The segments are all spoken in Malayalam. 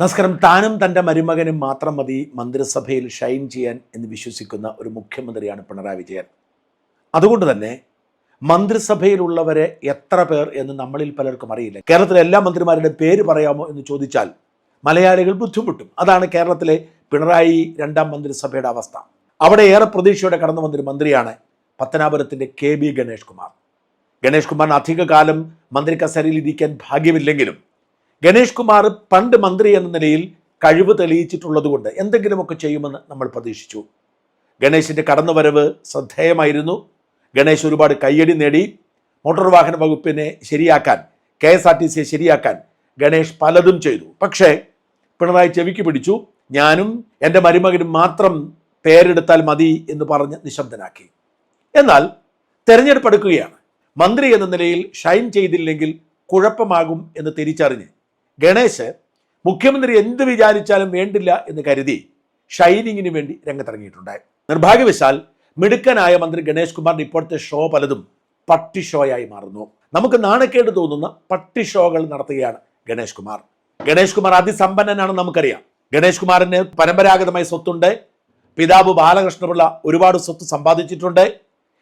നമസ്കാരം. താനും തന്റെ മരുമകനും മാത്രം മതി മന്ത്രിസഭയിൽ ഷൈൻ ചെയ്യാൻ എന്ന് വിശ്വസിക്കുന്ന ഒരു മുഖ്യമന്ത്രിയാണ് പിണറായി വിജയൻ. അതുകൊണ്ട് തന്നെ മന്ത്രിസഭയിലുള്ളവരെ എത്ര പേർ എന്ന് നമ്മളിൽ പലർക്കും അറിയില്ല. കേരളത്തിലെ എല്ലാ മന്ത്രിമാരുടെ പേര് പറയാമോ എന്ന് ചോദിച്ചാൽ മലയാളികൾ ബുദ്ധിമുട്ടും. അതാണ് കേരളത്തിലെ പിണറായി രണ്ടാം മന്ത്രിസഭയുടെ അവസ്ഥ. അവിടെ ഏറെ പ്രതീക്ഷയോടെ കടന്നു വന്നൊരു മന്ത്രിയാണ് പത്തനാപുരത്തിന്റെ കെ ബി ഗണേഷ് കുമാർ ഗണേഷ് കുമാറിന് അധികകാലം മന്ത്രി കസേരയിൽ ഇരിക്കാൻ ഭാഗ്യമില്ലെങ്കിലും ഗണേഷ് കുമാർ പണ്ട് മന്ത്രി എന്ന നിലയിൽ കഴിവ് തെളിയിച്ചിട്ടുള്ളതുകൊണ്ട് എന്തെങ്കിലുമൊക്കെ ചെയ്യുമെന്ന് നമ്മൾ പ്രതീക്ഷിച്ചു. ഗണേശിന്റെ കടന്നുവരവ് ശ്രദ്ധേയമായിരുന്നു. ഗണേശ് ഒരുപാട് കയ്യടി നേടി. മോട്ടോർ വാഹന വകുപ്പിനെ ശരിയാക്കാൻ കെ എസ് ആർ ടി സിയെ ശരിയാക്കാൻ ഗണേഷ് പലതും ചെയ്തു. പക്ഷേ പിണറായി ചെവിക്ക് പിടിച്ചു. ഞാനും എന്റെ മരുമകനും മാത്രം പേരെടുത്താൽ മതി എന്ന് പറഞ്ഞ് നിശബ്ദനാക്കി. എന്നാൽ തെരഞ്ഞെടുപ്പ് എടുക്കുകയാണ് മന്ത്രി എന്ന നിലയിൽ ഷൈൻ ചെയ്തില്ലെങ്കിൽ കുഴപ്പമാകും എന്ന് തിരിച്ചറിഞ്ഞ് ഗണേശ് മുഖ്യമന്ത്രി എന്ത് വിചാരിച്ചാലും വേണ്ടില്ല എന്ന് കരുതി ഷൈനിങ്ങിന് വേണ്ടി രംഗത്തിറങ്ങിയിട്ടുണ്ട്. നിർഭാഗ്യവശാൽ മിടുക്കനായ മന്ത്രി ഗണേഷ് കുമാറിന്റെ ഇപ്പോഴത്തെ ഷോ പലതും പട്ടി ഷോയായി മാറുന്നു. നമുക്ക് നാണക്കേട് തോന്നുന്ന പട്ടി ഷോകൾ നടത്തുകയാണ് ഗണേഷ് കുമാർ. ഗണേഷ് കുമാർ അതിസമ്പന്നനാണെന്ന് നമുക്കറിയാം. ഗണേഷ് കുമാറിന് പരമ്പരാഗതമായ സ്വത്തുണ്ട്. പിതാവ് ബാലകൃഷ്ണപിള്ള ഒരുപാട് സ്വത്ത് സമ്പാദിച്ചിട്ടുണ്ട്.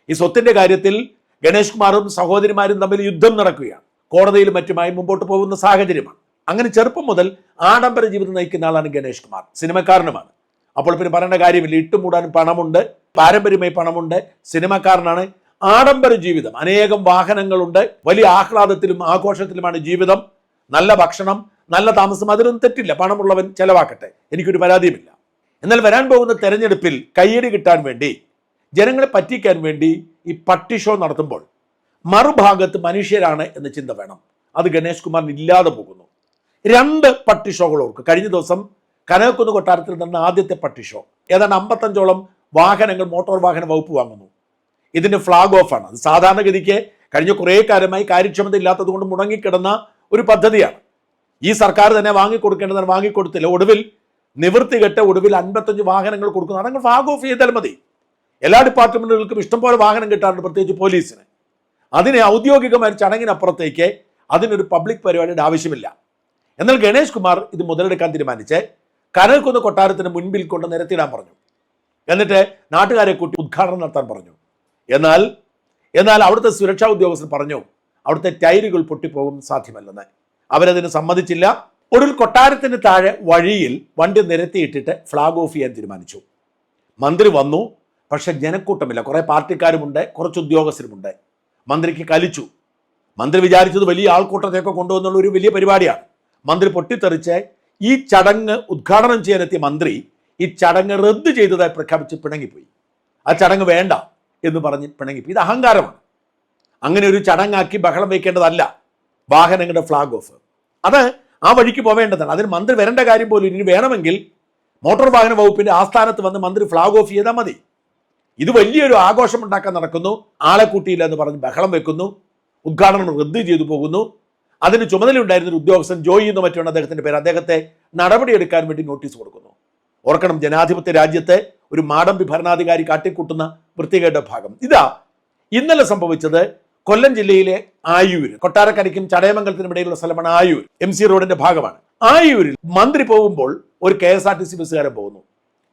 ഈ സ്വത്തിന്റെ കാര്യത്തിൽ ഗണേഷ് കുമാറും സഹോദരിമാരും തമ്മിൽ യുദ്ധം നടക്കുകയാണ്. കോടതിയിലും മറ്റുമായി മുമ്പോട്ട് പോകുന്ന സാഹചര്യമാണ്. അങ്ങനെ ചെറുപ്പം മുതൽ ആഡംബര ജീവിതം നയിക്കുന്ന ആളാണ് ഗണേഷ് കുമാർ. സിനിമക്കാരനുമാണ്. അപ്പോൾ പിന്നെ പറയേണ്ട കാര്യമില്ല. ഇട്ടുമൂടാനും പണമുണ്ട്. പാരമ്പര്യമായി പണമുണ്ട്. സിനിമക്കാരനാണ്. ആഡംബര ജീവിതം. അനേകം വാഹനങ്ങളുണ്ട്. വലിയ ആഹ്ലാദത്തിലും ആഘോഷത്തിലുമാണ് ജീവിതം. നല്ല ഭക്ഷണം നല്ല താമസം അതിലൊന്നും തെറ്റില്ല. പണമുള്ളവൻ ചെലവാക്കട്ടെ. എനിക്കൊരു പരാതിയുമില്ല. എന്നാൽ വരാൻ പോകുന്ന തെരഞ്ഞെടുപ്പിൽ കയ്യടി കിട്ടാൻ വേണ്ടി ജനങ്ങളെ പറ്റിക്കാൻ വേണ്ടി ഈ പട്ടി ഷോ നടത്തുമ്പോൾ മറുഭാഗത്ത് മനുഷ്യരാണ് എന്ന ചിന്ത വേണം. അത് ഗണേഷ് കുമാറിന് ഇല്ലാതെ പോകുന്നു. രണ്ട് പട്ടി ഷോകൾ ഓർക്കും. കഴിഞ്ഞ ദിവസം കനകക്കുന്ന് കൊട്ടാരത്തിൽ നടന്ന ആദ്യത്തെ പട്ടിഷോ ഏതാണ്ട് അമ്പത്തഞ്ചോളം വാഹനങ്ങൾ മോട്ടോർ വാഹന വകുപ്പ് വാങ്ങുന്നു. ഇതിന്റെ ഫ്ലാഗ് ഓഫ് ആണ്. അത് സാധാരണഗതിക്ക് കഴിഞ്ഞ കുറേ കാലമായി കാര്യക്ഷമത ഇല്ലാത്തത് കൊണ്ട് മുടങ്ങിക്കിടന്ന ഒരു പദ്ധതിയാണ്. ഈ സർക്കാർ തന്നെ വാങ്ങിക്കൊടുക്കേണ്ടതാണ് വാങ്ങിക്കൊടുത്തില്ല. ഒടുവിൽ നിവൃത്തി കെട്ട് ഒടുവിൽ അൻപത്തഞ്ച് വാഹനങ്ങൾ കൊടുക്കുന്നു. അതങ്ങൾ ഫ്ലാഗ് ഓഫ് ചെയ്താൽ മതി. എല്ലാ ഡിപ്പാർട്ട്മെന്റുകൾക്കും ഇഷ്ടംപോലെ വാഹനം കിട്ടാറുണ്ട് പ്രത്യേകിച്ച് പോലീസിന്. അതിനെ ഔദ്യോഗികമായ ചടങ്ങിനപ്പുറത്തേക്ക് അതിനൊരു പബ്ലിക് പരിപാടിയുടെ ആവശ്യമില്ല. എന്നാൽ ഗണേഷ് കുമാർ ഇത് മുതലെടുക്കാൻ തീരുമാനിച്ച് കനൽക്കുന്ന് കൊട്ടാരത്തിന് മുൻപിൽ കൊണ്ട് നിരത്തിയിടാൻ പറഞ്ഞു. എന്നിട്ട് നാട്ടുകാരെ കൂട്ടി ഉദ്ഘാടനം നടത്താൻ പറഞ്ഞു. എന്നാൽ എന്നാൽ അവിടുത്തെ സുരക്ഷാ ഉദ്യോഗസ്ഥർ പറഞ്ഞു അവിടുത്തെ ടൈലുകൾ പൊട്ടിപ്പോകും സാധ്യമല്ലെന്ന്. അവരതിന് സമ്മതിച്ചില്ല. ഒടുവിൽ കൊട്ടാരത്തിന് താഴെ വഴിയിൽ വണ്ടി നിരത്തിയിട്ടിട്ട് ഫ്ലാഗ് ഓഫ് ചെയ്യാൻ തീരുമാനിച്ചു. മന്ത്രി വന്നു. പക്ഷെ ജനക്കൂട്ടമില്ല. കുറേ പാർട്ടിക്കാരുമുണ്ട് കുറച്ച് ഉദ്യോഗസ്ഥരുമുണ്ട്. മന്ത്രിക്ക് കലിച്ചു. മന്ത്രി വിചാരിച്ചത് വലിയ ആൾക്കൂട്ടത്തെയൊക്കെ കൊണ്ടുവന്നുള്ള ഒരു വലിയ പരിപാടിയാണ്. മന്ത്രി പൊട്ടിത്തെറിച്ച് ഈ ചടങ്ങ് ഉദ്ഘാടനം ചെയ്യാനെത്തിയ മന്ത്രി ഈ ചടങ്ങ് റദ്ദ് ചെയ്തതായി പ്രഖ്യാപിച്ച് പിണങ്ങിപ്പോയി. ആ ചടങ്ങ് വേണ്ട എന്ന് പറഞ്ഞ് പിണങ്ങിപ്പോയി. ഇത് അഹങ്കാരമാണ്. അങ്ങനെ ഒരു ചടങ്ങാക്കി ബഹളം വയ്ക്കേണ്ടതല്ല വാഹനങ്ങളുടെ ഫ്ലാഗ് ഓഫ് അത് ആ വഴിക്ക് പോവേണ്ടതാണ്. അതിന് മന്ത്രി വരേണ്ട കാര്യം പോലും ഇനി വേണമെങ്കിൽ മോട്ടോർ വാഹന വകുപ്പിന്റെ ആസ്ഥാനത്ത് വന്ന് മന്ത്രി ഫ്ലാഗ് ഓഫ് ചെയ്താൽ മതി. ഇത് വലിയൊരു ആഘോഷം ഉണ്ടാക്കാൻ നടക്കുന്നു. ആളെ കൂട്ടിയില്ല എന്ന് പറഞ്ഞ് ബഹളം വെക്കുന്നു. ഉദ്ഘാടനം റദ്ദ് ചെയ്തു പോകുന്നു. അതിന് ചുമതലയുണ്ടായിരുന്ന ഒരു ഉദ്യോഗസ്ഥൻ ജോയി എന്ന് മറ്റുള്ള അദ്ദേഹത്തിന്റെ പേര്. അദ്ദേഹത്തെ നടപടിയെടുക്കാൻ വേണ്ടി നോട്ടീസ് കൊടുക്കുന്നു. ഓർക്കണം ജനാധിപത്യ രാജ്യത്തെ ഒരു മാടമ്പി ഭരണാധികാരി കാട്ടിക്കൂട്ടുന്ന വൃത്തികേട്ട ഭാഗം. ഇതാ ഇന്നലെ സംഭവിച്ചത് കൊല്ലം ജില്ലയിലെ ആയൂര് കൊട്ടാരക്കരയ്ക്കും ചടയമംഗലത്തിനും ഇടയിലുള്ള സ്ഥലമാണ് ആയൂർ എം സി റോഡിന്റെ ഭാഗമാണ്. ആയൂരിൽ മന്ത്രി പോകുമ്പോൾ ഒരു K S R T C ബസ്സുകാരൻ പോകുന്നു.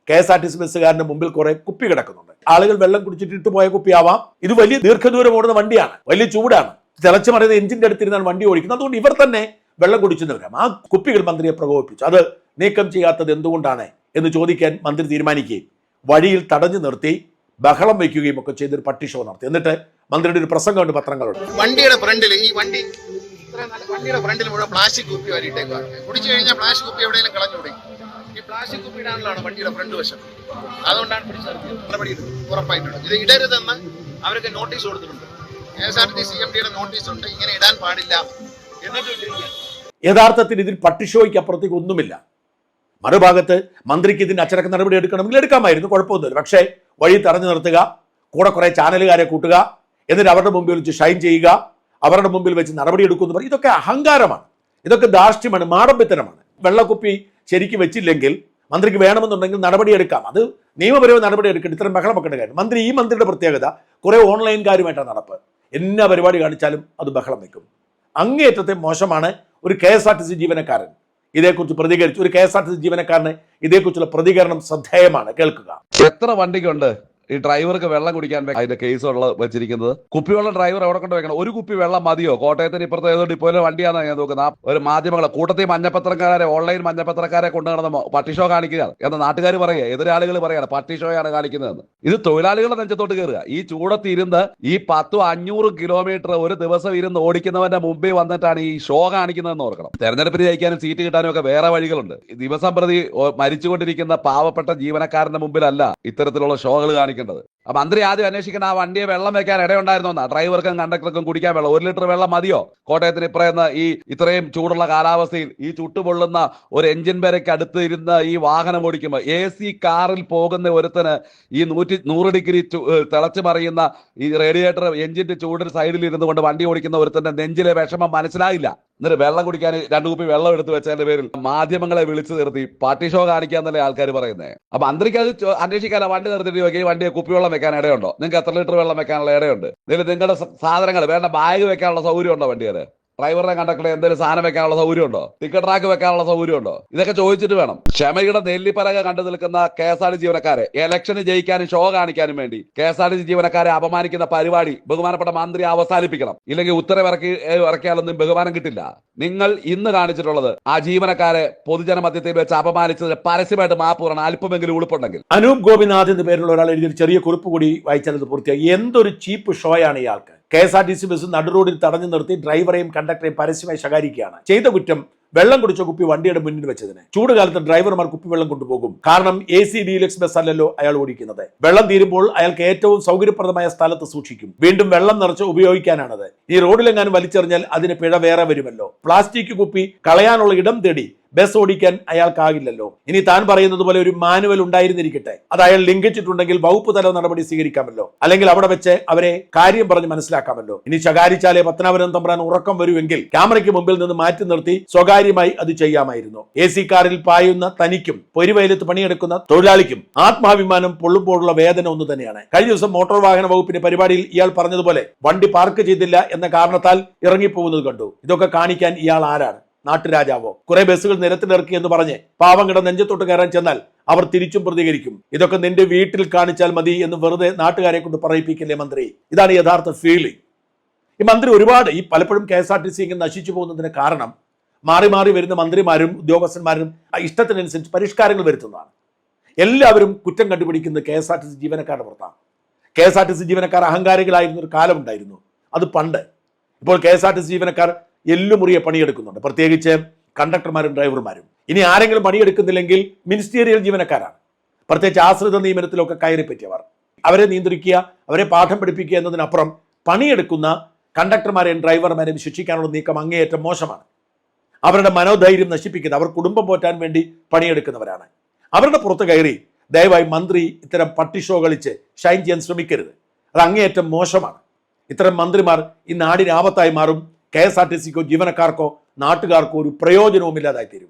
K S R T C ബസ്സുകാരന്റെ മുമ്പിൽ കുറെ കുപ്പി കിടക്കുന്നുണ്ട്. ആളുകൾ വെള്ളം കുടിച്ചിട്ട് ഇട്ടുപോയ കുപ്പിയാവാം. ഇത് വലിയ ദീർഘദൂരം ഓടുന്ന വണ്ടിയാണ്. വലിയ ചൂടാണ്. തിളച്ചു മറിയുന്ന എഞ്ചിന്റെ അടുത്തിരുന്നാണ് വണ്ടി ഓടിക്കുന്നത്. അതുകൊണ്ട് ഇവർ തന്നെ വെള്ളം കുടിച്ചെന്നവരാം ആ കുപ്പികൾ മന്ത്രിയെ പ്രകോപിപ്പിച്ചു. അത് നീക്കം ചെയ്യാത്തത് എന്തുകൊണ്ടാണ് എന്ന് ചോദിക്കാൻ മന്ത്രി തീരുമാനിക്കുകയും വഴിയിൽ തടഞ്ഞു നിർത്തി ബഹളം വയ്ക്കുകയും ഒക്കെ ചെയ്തൊരു പട്ടി ഷോ നടത്തി. എന്നിട്ട് മന്ത്രിയുടെ ഒരു പ്രസംഗമുണ്ട് പത്രങ്ങളുണ്ട്. വണ്ടിയുടെ ഫ്രണ്ടിൽ ഈ വണ്ടി വണ്ടിയുടെ ഫ്രണ്ടിൽ മുഴുവൻ പ്ലാസ്റ്റിക് കുപ്പി വരിയിട്ടേക്കാണ് കുടിച്ചു കഴിഞ്ഞാൽ പ്ലാസ്റ്റിക് കുപ്പി എവിടെയെങ്കിലും കളഞ്ഞുകൂടി ഈ പ്ലാസ്റ്റിക് കുപ്പി ഇടാനുള്ളതാണ് വണ്ടിയുടെ ഫ്രണ്ട് വശം. അതുകൊണ്ടാണ് പിടിച്ചത് നടപടി ഉറപ്പായിട്ടുണ്ട് ഇത് ഇടരുതെന്ന് അവർക്ക് നോട്ടീസ് കൊടുത്തിട്ടുണ്ട്. നോട്ടീസ് ഉണ്ട്. ഇങ്ങനെ ഇടാൻ പാടില്ല. യഥാർത്ഥത്തിൽ ഇതിൽ പട്ടിഷോയ്ക്ക് അപ്പുറത്തേക്ക് ഒന്നുമില്ല. മറുഭാഗത്ത് മന്ത്രിക്ക് ഇതിന്റെ അച്ചടക്ക നടപടി എടുക്കണമെങ്കിൽ എടുക്കാമായിരുന്നു കുഴപ്പമൊന്നുമില്ല. പക്ഷേ വഴി തടഞ്ഞു നിർത്തുക കൂടെ കുറെ ചാനലുകാരെ കൂട്ടുക എന്നിട്ട് അവരുടെ മുമ്പിൽ വെച്ച് ഷൈൻ ചെയ്യുക അവരുടെ മുമ്പിൽ വെച്ച് നടപടി എടുക്കുമെന്ന് പറയും ഇതൊക്കെ അഹങ്കാരമാണ്. ഇതൊക്കെ ധാർഷ്ട്യമാണ് മാടമ്പിത്തരമാണ് വെള്ളക്കുപ്പി ശരിക്ക് വെച്ചില്ലെങ്കിൽ മന്ത്രിക്ക് വേണമെന്നുണ്ടെങ്കിൽ നടപടിയെടുക്കാം അത് നിയമപരമായ നടപടി എടുക്കേണ്ട ഇത്തരം ബഹളം വെക്കേണ്ട കാര്യം മന്ത്രി ഈ മന്ത്രിയുടെ പ്രത്യേകത കുറെ ഓൺലൈൻകാരുമായിട്ടാണ് നടപ്പ്. എന്നാ പരിപാടി കാണിച്ചാലും അത് ബഹളം വയ്ക്കും. അങ്ങേയറ്റത്തെ മോശമാണ് ഒരു K S R T C ജീവനക്കാരൻ. ഇതേക്കുറിച്ച് പ്രതികരിച്ചു ഒരു K S R T C ജീവനക്കാരന് ഇതേക്കുറിച്ചുള്ള പ്രതികരണം ശ്രദ്ധേയമാണ്. കേൾക്കുക. എത്ര വണ്ടിക്കുണ്ട്? ഈ ഡ്രൈവർക്ക് വെള്ളം കുടിക്കാൻ അതിന്റെ കേസ് ഉള്ള വെച്ചിരിക്കുന്നത്. കുപ്പിവെള്ളം ഡ്രൈവർ എവിടെ കൊണ്ട് വെക്കണം? ഒരു കുപ്പി വെള്ളം മതിയോ? കോട്ടയത്തിന് ഇപ്പുറത്തെ ഏതോ ഡിപ്പോയിലെ വണ്ടിയാണെന്ന് ഞാൻ നോക്കുന്നത്. ഒരു മാധ്യമങ്ങളെ കൂട്ടത്തിൽ മഞ്ഞപ്പത്രക്കാരെ ഓൺലൈൻ മഞ്ഞപ്പത്രക്കാരെ കൊണ്ടു നടന്ന പട്ടി ഷോ കാണിക്കുകയാണ്. എന്ന നാട്ടുകാർ പറയുക എതിരാളികൾ പറയാണ് പട്ടി ഷോയാണ് കാണിക്കുന്നതെന്ന്. ഇത് തൊഴിലാളികളുടെ നെഞ്ചത്തോട്ട് കയറുക. ഈ ചൂടത്തി ഇരുന്ന് ഈ പത്തും അഞ്ഞൂറ് കിലോമീറ്റർ ഒരു ദിവസം ഇരുന്ന് ഓടിക്കുന്നവന്റെ മുമ്പിൽ വന്നിട്ടാണ് ഈ ഷോ കാണിക്കുന്നതെന്ന് ഓർക്കണം. തെരഞ്ഞെടുപ്പിന് ജയിക്കാനും സീറ്റ് കിട്ടാനും ഒക്കെ വേറെ വഴികളുണ്ട്. ദിവസം പ്രതി മരിച്ചുകൊണ്ടിരിക്കുന്ന പാവപ്പെട്ട ജീവനക്കാരന്റെ മുമ്പിലല്ല ഇത്തരത്തിലുള്ള ഷോകൾ കാണിക്കേണ്ടത് അപ്പൊ മന്ത്രി ആദ്യം അന്വേഷിക്കുന്ന ആ വണ്ടിയെ വെള്ളം വെക്കാൻ ഇടയുണ്ടായിരുന്നോന്നാ ഡ്രൈവർക്കും കണ്ടക്ടർക്കും കുടിക്കാൻ വെള്ളം. ഒരു ലിറ്റർ വെള്ളം മതിയോ? കോട്ടയത്തിന് ഇപ്പറയുന്ന ഈ ഇത്രയും ചൂടുള്ള കാലാവസ്ഥയിൽ ഈ ചുട്ടുപൊള്ളുന്ന ഒരു എഞ്ചിൻ വരയ്ക്ക് അടുത്ത് ഇരുന്ന് ഈ വാഹനം ഓടിക്കുമ്പോൾ എ സി കാറിൽ പോകുന്ന ഒരുത്തന് ഈ നൂറ്റി നൂറ് ഡിഗ്രി തിളച്ചു മറിയുന്ന ഈ റേഡിയേറ്റർ എഞ്ചിന്റെ ചൂടിന് സൈഡിൽ ഇരുന്നു കൊണ്ട് വണ്ടി ഓടിക്കുന്ന ഒരുത്തന്റെ നെഞ്ചിലെ വിഷമം മനസ്സിലായില്ല. എന്നിട്ട് വെള്ളം കുടിക്കാൻ രണ്ടു കുപ്പി വെള്ളം എടുത്തു വെച്ചതിന്റെ പേരിൽ മാധ്യമങ്ങളെ വിളിച്ചു നിർത്തി. പാർട്ടി ഷോ കാണിക്കാന്നല്ലേ ആൾക്കാർ പറയുന്നത് അപ്പൊ മന്ത്രിക്ക് അത് അന്വേഷിക്കാനാ വണ്ടി നിർത്തിയിട്ട് ഈ വണ്ടിയെ കുപ്പിവെള്ളം വെക്കാൻ ഇടയുണ്ടോ? നിങ്ങൾക്ക് എത്ര ലിറ്റർ വെള്ളം വെക്കാനുള്ള ഇടയുണ്ട്? നിങ്ങളുടെ സാധനങ്ങൾ വേണ്ട ബാഗ് വെക്കാനുള്ള സൗകര്യം ഉണ്ടോ വണ്ടിയുടെ? ഡ്രൈവറെ കണ്ടക്ടറെ എന്തെങ്കിലും സാധനം വെക്കാനുള്ള സൗകര്യം ഉണ്ടോ ടിക്കറ്റ് റാക്ക് വെക്കാനുള്ള സൗകര്യം ഉണ്ടോ ഇതൊക്കെ ചോദിച്ചിട്ട് വേണം. ക്ഷമയുടെ നെല്ലിപ്പലക കണ്ടു നിൽക്കുന്ന കെ എസ് ആർ ടി ജീവനക്കാരെ ഇലക്ഷന് ജയിക്കാനും ഷോ കാണിക്കാനും വേണ്ടി കെ എസ് ആർ ടി ജീവനക്കാരെ അപമാനിക്കുന്ന പരിപാടി ബഹുമാനപ്പെട്ട മന്ത്രി അവസാനിപ്പിക്കണം. ഇല്ലെങ്കിൽ ഉത്തരവിറക്കി ഇറക്കിയാലൊന്നും ബഹുമാനം കിട്ടില്ല. നിങ്ങൾ ഇന്ന് കാണിച്ചിട്ടുള്ളത് ആ ജീവനക്കാരെ പൊതുജന മധ്യത്തിൽ വെച്ച് അപമാനിച്ചതിന് പരസ്യമായിട്ട് മാപ്പ് പറയണം. അല്പമെങ്കിലും ഉളുപ്പുണ്ടെങ്കിൽ. അനൂപ് ഗോപിനാഥ് എന്ന് പേരുള്ള ഒരാൾ എഴുതിയ ചെറിയ കുറിപ്പ് കൂടി വായിച്ചാൽ അത് പൂർത്തിയായി. എന്തൊരു ചീപ്പ് ഷോയാണ് ഇയാൾക്ക് K S R T C bus നടുറോഡിൽ തടഞ്ഞു നിർത്തി ഡ്രൈവറെയും കണ്ടക്ടറെയും പരസ്യമായി ശകാരിക്കുകയാണ്. ചെയ്ത കുറ്റം വെള്ളം കുടിച്ച കുപ്പി വണ്ടിയുടെ മുന്നിൽ വെച്ചതിന്. ചൂട് കാലത്ത് ഡ്രൈവർമാർ കുപ്പിവെള്ളം കൊണ്ടുപോകും. കാരണം എ സി ഡീലക്സ് ബസ് അല്ലല്ലോ അയാൾ ഓടിക്കുന്നത്. വെള്ളം തീരുമ്പോൾ അയാൾക്ക് ഏറ്റവും സൗകര്യപ്രദമായ സ്ഥലത്ത് സൂക്ഷിക്കും. വീണ്ടും വെള്ളം നിറച്ച് ഉപയോഗിക്കാനാണത്. ഈ റോഡിലെങ്ങാനും വലിച്ചെറിഞ്ഞാൽ അതിന് പിഴ വേറെ വരുമല്ലോ. പ്ലാസ്റ്റിക് കുപ്പി കളയാനുള്ള ഇടം തേടി ബസ് ഓടിക്കാൻ അയാൾക്കാകില്ലല്ലോ. ഇനി താൻ പറയുന്നത് പോലെ ഒരു മാനുവൽ ഉണ്ടായിരുന്നിരിക്കട്ടെ. അത് അയാൾ ലംഘിച്ചിട്ടുണ്ടെങ്കിൽ വകുപ്പ് തല നടപടി സ്വീകരിക്കാമല്ലോ. അല്ലെങ്കിൽ അവിടെ വെച്ച് അവരെ കാര്യം പറഞ്ഞ് മനസ്സിലാക്കാമല്ലോ. ഇനി ശകാരിച്ചാലേ പത്തനാപുരം തമ്പ്രാൻ ഉറക്കം വരുമെങ്കിൽ ക്യാമറയ്ക്ക് മുമ്പിൽ നിന്ന് മാറ്റി നിർത്തി സ്വകാര്യമായി അത് ചെയ്യാമായിരുന്നു. എ സി കാറിൽ പായുന്ന തനിക്കും പൊരുവയലത്ത് പണിയെടുക്കുന്ന തൊഴിലാളിക്കും ആത്മാഭിമാനം പൊള്ളുമ്പോഴുള്ള വേദന ഒന്ന് തന്നെയാണ്. കഴിഞ്ഞ ദിവസം മോട്ടോർ വാഹന വകുപ്പിന്റെ പരിപാടിയിൽ ഇയാൾ പറഞ്ഞതുപോലെ വണ്ടി പാർക്ക് ചെയ്തില്ല എന്ന കാരണത്താൽ ഇറങ്ങിപ്പോകുന്നത് കണ്ടു. ഇതൊക്കെ കാണിക്കാൻ ഇയാൾ ആരാണ്? നാട്ടുരാജാവോ? കുറെ ബസ്സുകൾ നിരത്തിലിറക്കി എന്ന് പറഞ്ഞ് പാവങ്ങളുടെ നെഞ്ചത്തോട്ട് കയറാൻ ചെന്നാൽ അവർ തിരിച്ചും പ്രതികരിക്കും. ഇതൊക്കെ നിന്റെ വീട്ടിൽ കാണിച്ചാൽ മതി എന്ന് വെറുതെ നാട്ടുകാരെ കൊണ്ട് പറയിപ്പിക്കില്ലേ മന്ത്രി? ഇതാണ് യഥാർത്ഥ ഫീലിംഗ് ഈ മന്ത്രി ഒരുപാട് ഈ പലപ്പോഴും K S R T C ഇങ്ങനെ നശിച്ചു പോകുന്നതിന് കാരണം മാറി മാറി വരുന്ന മന്ത്രിമാരും ഉദ്യോഗസ്ഥന്മാരും ഇഷ്ടത്തിനനുസരിച്ച് പരിഷ്കാരങ്ങൾ വരുത്തുന്നതാണ്. എല്ലാവരും കുറ്റം കണ്ടുപിടിക്കുന്നത് K S R T C ജീവനക്കാരുടെ പുറത്താണ്. K S R T C ജീവനക്കാർ അഹങ്കാരികളായിരുന്ന ഒരു കാലമുണ്ടായിരുന്നു അത് പണ്ട്. ഇപ്പോൾ K S R T C ജീവനക്കാർ എല്ലുമുറിയെ പണിയെടുക്കുന്നുണ്ട്. പ്രത്യേകിച്ച് കണ്ടക്ടർമാരും ഡ്രൈവർമാരും. ഇനി ആരെങ്കിലും പണിയെടുക്കുന്നില്ലെങ്കിൽ മിനിസ്റ്റീരിയൽ ജീവനക്കാരാണ്. പ്രത്യേകിച്ച് ആശ്രിത നിയമനത്തിലൊക്കെ കയറി പറ്റിയവർ. അവരെ നിയന്ത്രിക്കുക അവരെ പാഠം പഠിപ്പിക്കുക എന്നതിനപ്പുറം പണിയെടുക്കുന്ന കണ്ടക്ടർമാരെയും ഡ്രൈവർമാരെയും ശിക്ഷിക്കാനുള്ള നീക്കം അങ്ങേയറ്റം മോശമാണ്. അവരുടെ മനോധൈര്യം നശിപ്പിക്കുന്നത് അവർ കുടുംബം പോറ്റാൻ വേണ്ടി പണിയെടുക്കുന്നവരാണ്. അവരുടെ പുറത്ത് കയറി ദയവായി മന്ത്രി ഇത്തരം പട്ടി ഷോ കളിച്ച് ഷൈൻ ചെയ്യാൻ ശ്രമിക്കരുത്. അത് അങ്ങേയറ്റം മോശമാണ്. ഇത്തരം മന്ത്രിമാർ ഈ നാടിന് ആപത്തായി മാറും കെ എസ് ആർ ടി സിക്കോ ജീവനക്കാർക്കോ നാട്ടുകാർക്കോ ഒരു പ്രയോജനവുമില്ലാതായി തീരും